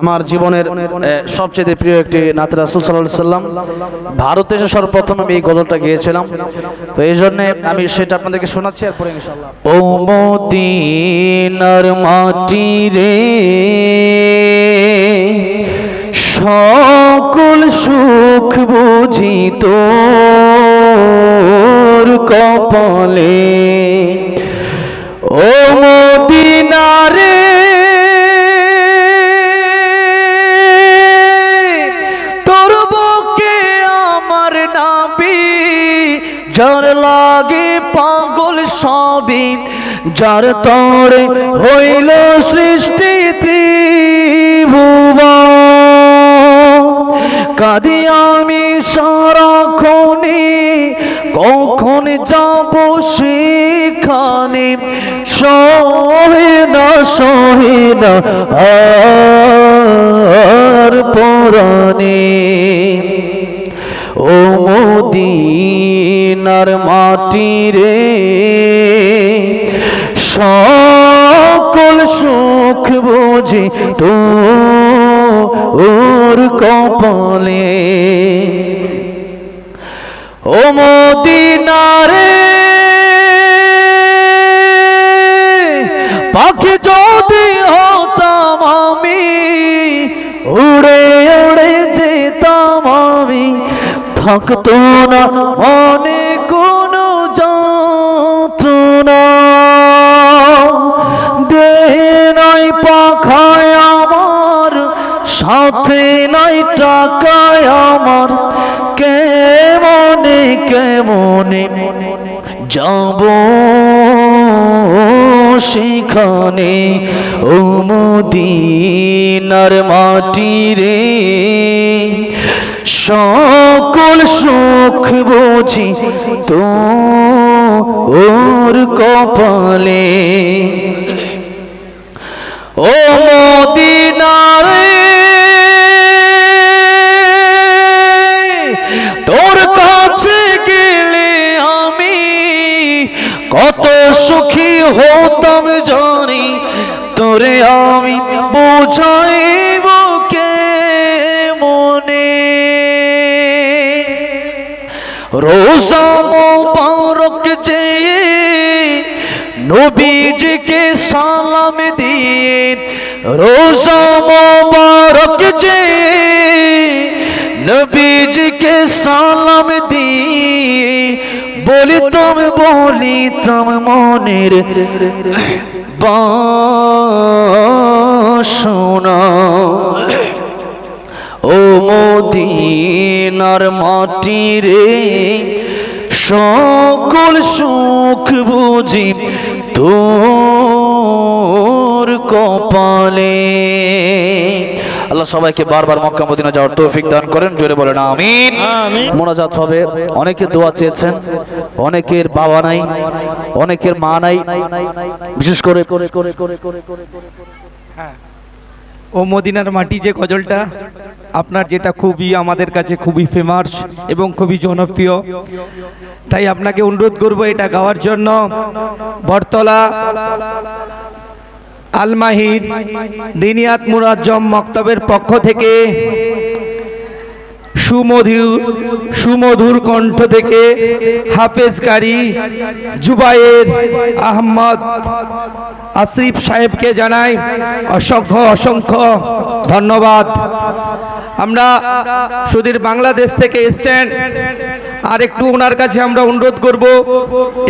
আমার জীবনের সবচেয়ে প্রিয় একটি নাত রাসুল সাল্লাম ভারতে এসে সর্বপ্রথম আমি এই গজলটা গিয়েছিলাম। তো এই জন্যে আমি সেটা আপনাদেরকে শোনাচ্ছি আর পরে ও মদিনার মাটি রে, সকল সুখ বুঝি তোর কপালে। যার লাগে পাগল সবই, যার তরে হইল সৃষ্টি ত্রিভুবন কাঁদি আমি সারাক্ষণে, কখন যাব সেখানে? সহে না সহে মাটি রে সকল সুখ বুঝি তো ওর কপালে। ও মদিনারে, পাখি যদি হতাম আমি, উড়ে উড়ে থাকতো না মনে কোনো যন্ত্রণা দেহে নাই পাখায় আমার, সাথে নাই টাকায় আমার। কেমনে কেমনে যাব সেখানে? ও মদিনার মাটি রে। সকল সুখ বুঝি তো ওর কপালে। ও মদিনারে তোর কাছে গেলে আমি কত সুখী হতাম জানি। তোরে আমি বোঝাইব রোজা মোবারক চেয়ে নবীজিকে সালাম দিয়ে রোজা মোবারক চেয়ে নবীজিকে সালাম দিয়ে বলিতাম বলিতাম মনের বাসনা। ও মদিনার মাটি রে সকল সুখ বুঝি তোর কপালে। আল্লাহ সবাইকে বারবার মক্কা মদিনা যাওয়ার তৌফিক দান করেন জোরে বলেন আমিন। মোনাজাত হবে অনেকে দোয়া চেয়েছেন অনেকের বাবা নাই অনেকের মা নাই বিশেষ করে করে করে করে করে করে ও মদিনার মাটি যে গজলটা আপনার যেটা খুবই আমাদের কাছে খুবই ফেমাস এবং খুবই জনপ্রিয়, তাই আপনাকে অনুরোধ করব এটা গাওয়ার জন্য। বটতলা, আলমাহির, দিনিয়াত মুরাজ্জম মক্তবের পক্ষ থেকে, সুমধুর সুমধুর কণ্ঠ থেকে হাফেজ কারি জুবায়ের আহমদ আশরিফ সাহেবকে জানাই অসংখ্য অসংখ্য ধন্যবাদ। আমরা সুধীর বাংলাদেশ থেকে এসছেন। আর একটু ওনার কাছে আমরা অনুরোধ করব,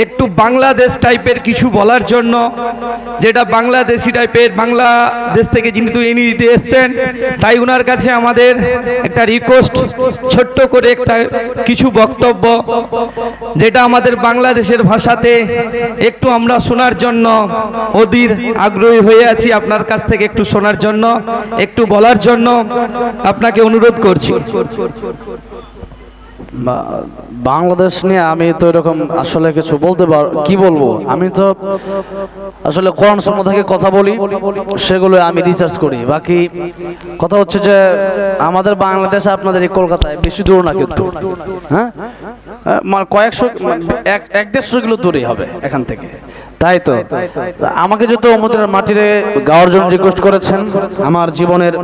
একটু বাংলাদেশ টাইপের কিছু বলার জন্য, যেটা বাংলাদেশি টাইপের বাংলাদেশ থেকে যিনি তুই দিতে এসছেন, তাই ওনার কাছে আমাদের একটা রিকোয়েস্ট ছোট্ট করে একটা কিছু বক্তব্য, যেটা আমাদের বাংলাদেশের ভাষাতে একটু আমরা শোনার জন্য অধীর আগ্রহী হয়ে আছি আপনার কাছ থেকে একটু শোনার জন্য, একটু বলার জন্য। আপনাকে অনুরোধ করছি। বাংলাদেশ নিয়ে আমি তো এরকম আসলে কিছু বলতে পার, কি বলব? আমি তো আসলে কোরআন সন্ন্য থেকে কথা বলি, সেগুলো আমি রিসার্চ করি। বাকি কথা হচ্ছে যে, আমাদের বাংলাদেশ আপনাদের এই কলকাতায় বেশি দূর না কিন্তু। হ্যাঁ? মানে কয়েকশো এক দেড়শো কিলো দূরেই হবে এখান থেকে। তাই তো? আমাকে যত মদিনার মাটিরে গাওয়ার জন্য রিকোয়েস্ট করেছেন, আমার জীবনের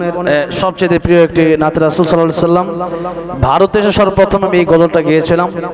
সবচেয়ে প্রিয় একটি নাতি রাসুল সাল্লাম ভারত এসে সর্বপ্রথম আমি এই গজলটা গিয়েছিলাম।